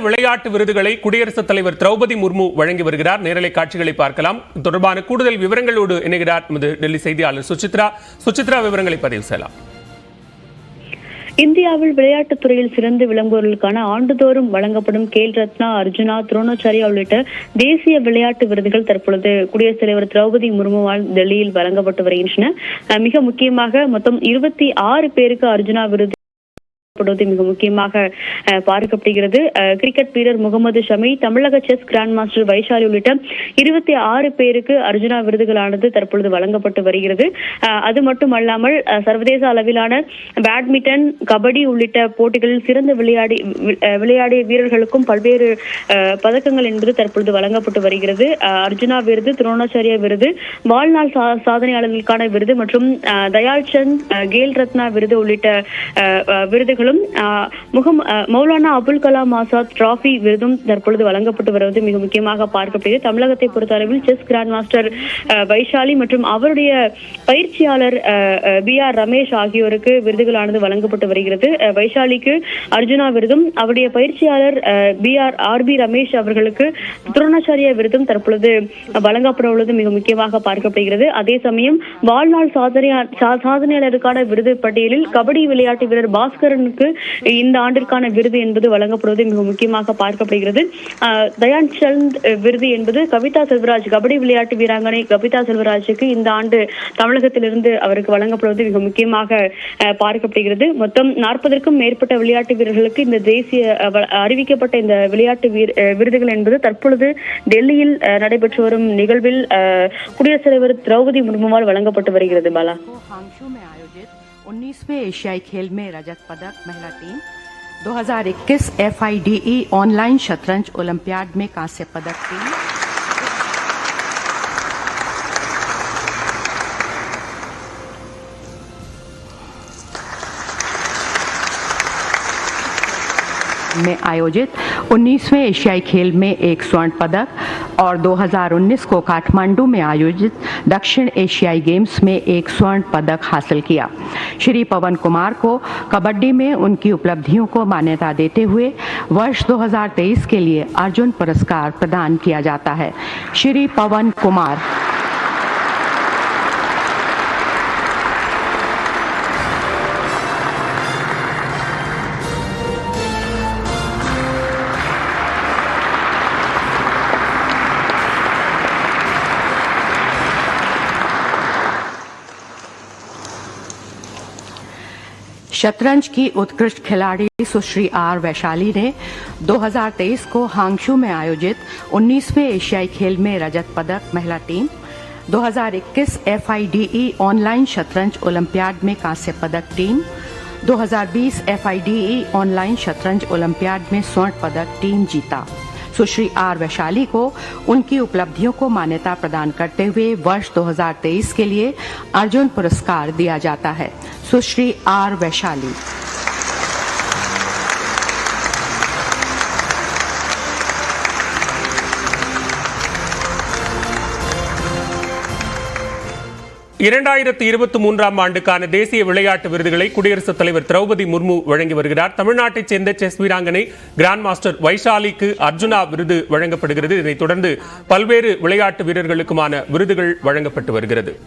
விளையாட்டு விருதுகளை குடியரசுத் தலைவர் திரௌபதி முர்மு வழங்கி வருகிறார். நேரலை காட்சிகளை பார்க்கலாம். தொடர்பான கூடுதல் விவரங்களோடு இணைகிறார் நமது டெல்லி செய்தியாளர் சுசித்ரா. சுசித்ரா விவரங்களை பதிவு செய்யலாம். இந்தியாவில் விளையாட்டுத் துறையில் சிறந்து விளங்குவோர்களுக்கான ஆண்டுதோறும் வழங்கப்படும் கேல் ரத்னா அர்ஜுனா துரோணாச்சாரியா உள்ளிட்ட தேசிய விளையாட்டு விருதுகள் தற்பொழுது குடியரசுத் தலைவர் திரௌபதி முர்முவால் டெல்லியில் வழங்கப்பட்டு வருகின்றன. மிக முக்கியமாக மொத்தம் இருபத்தி ஆறு பேருக்கு அர்ஜுனா விருது படுவது மிக முக்கியமாக பார்க்கப்படுகிறது கிரிக்கெட் வீரர் முகமது ஷமி தமிழக செஸ் கிராண்ட் மாஸ்டர் வைஷாலி உள்ளிட்ட இருபத்தி ஆறு பேருக்கு அர்ஜுனா விருதுகளானது தற்பொழுது வழங்கப்பட்டு வருகிறது. அது மட்டுமல்லாமல் சர்வதேச அளவிலான பேட்மிண்டன் கபடி உள்ளிட்ட போட்டிகளில் சிறந்து விளையாடி விளையாடிய வீரர்களுக்கும் பல்வேறு பதக்கங்கள் என்பது தற்பொழுது வழங்கப்பட்டு வருகிறது. அர்ஜுனா விருது துரோணாச்சாரிய விருது வாழ்நாள் சாதனையாளர்களுக்கான விருது மற்றும் அஹ், தயாள் சந்த் கேல் ரத்னா விருது உள்ளிட்ட விருதுகளும் அவர்களும் முகம் மௌலானா அபுல் கலாம் ஆசாத் டிராபி விருதும் தற்பொழுது வழங்கப்பட்டு வருவது மிக முக்கியமாக பார்க்கப்படுகிறது. தமிழகத்தை பொறுத்தளவில் செஸ் கிராண்ட் மாஸ்டர் வைஷாலி மற்றும் அவருடைய பயிற்சியாளர் பி ஆர் ரமேஷ் ஆகியோருக்கு விருதுகளானது வழங்கப்பட்டு வருகிறது. வைஷாலிக்கு அர்ஜுனா விருதும் அவருடைய பயிற்சியாளர் P R R P Ramesh அவர்களுக்கு துரோணாச்சாரியா விருதும் தற்பொழுது வழங்கப்பட உள்ளது மிக முக்கியமாக பார்க்கப்படுகிறது. அதே சமயம் வாழ்நாள் சாதனையா சா- சாதனையாளருக்கான விருது பட்டியலில் கபடி விளையாட்டு வீரர் அவருக்கு இந்த ஆண்டிற்கான விருது என்பது வழங்கப்படுவது மிக முக்கியமாக பார்க்கப்படுகிறது. தயான் சந்த் விருது என்பது கவிதா செல்வராஜ் கபடி விளையாட்டு வீராங்கனை கவிதா செல்வராஜுக்கு இந்த ஆண்டு தமிழகத்திலிருந்து அவருக்கு வழங்கப்படுவது மிக முக்கியமாக பார்க்கப்படுகிறது. மொத்தம் நாற்பதற்கும் மேற்பட்ட விளையாட்டு வீரர்களுக்கு இந்த தேசிய அறிவிக்கப்பட்ட இந்த விளையாட்டு வீர விருதுகள் என்பது தற்பொழுது டெல்லியில் அஹ், நடைபெற்று வரும் நிகழ்வில் அஹ், குடியரசுத் தலைவர் திரௌபதி முர்முவால் வழங்கப்பட்டு வருகிறது பாலா. को हांगशू में आयोजित 19वें एशियाई खेल में रजत पदक, महिला team. 2021 F I D E online शतरंज ओलंपियाड में कांस्य पदक टीम। में आयोजित 19वें एशियाई खेल में एक स्वर्ण पदक और 2019 को काठमांडू में आयोजित दक्षिण एशियाई गेम्स में एक स्वर्ण पदक हासिल किया। श्री पवन कुमार को कबड्डी में उनकी उपलब्धियों को मान्यता देते हुए वर्ष 2023 के लिए अर्जुन पुरस्कार प्रदान किया जाता है। श्री पवन कुमार शतरंज की उत्कृष्ट खिलाड़ी सुश्री आर वैशाली ने 2023 को हांगशू में आयोजित 19वें एशियाई खेल में रजत पदक महिला team 2021 F I D E online शतरंज ओलंपियाड में कांस्य पदक team 2020 F I D E online शतरंज ओलंपियाड में स्वर्ण पदक टीम जीता। सुश्री आर वैशाली को उनकी उपलब्धियों को मान्यता प्रदान करते हुए वर्ष 2023 के लिए अर्जुन पुरस्कार दिया जाता है। सुश्री आर वैशाली। இரண்டாயிரத்தி இருபத்தி மூன்றாம் ஆண்டுக்கான தேசிய விளையாட்டு விருதுகளை குடியரசுத் தலைவர் திரௌபதி முர்மு வழங்கி வருகிறார். தமிழ்நாட்டைச் சேர்ந்த செஸ் வீராங்கனை கிராண்ட் மாஸ்டர் வைஷாலிக்கு அர்ஜுனா விருது வழங்கப்படுகிறது. இதனைத் தொடர்ந்து பல்வேறு விளையாட்டு வீரர்களுக்குமான விருதுகள் வழங்கப்பட்டு வருகிறது.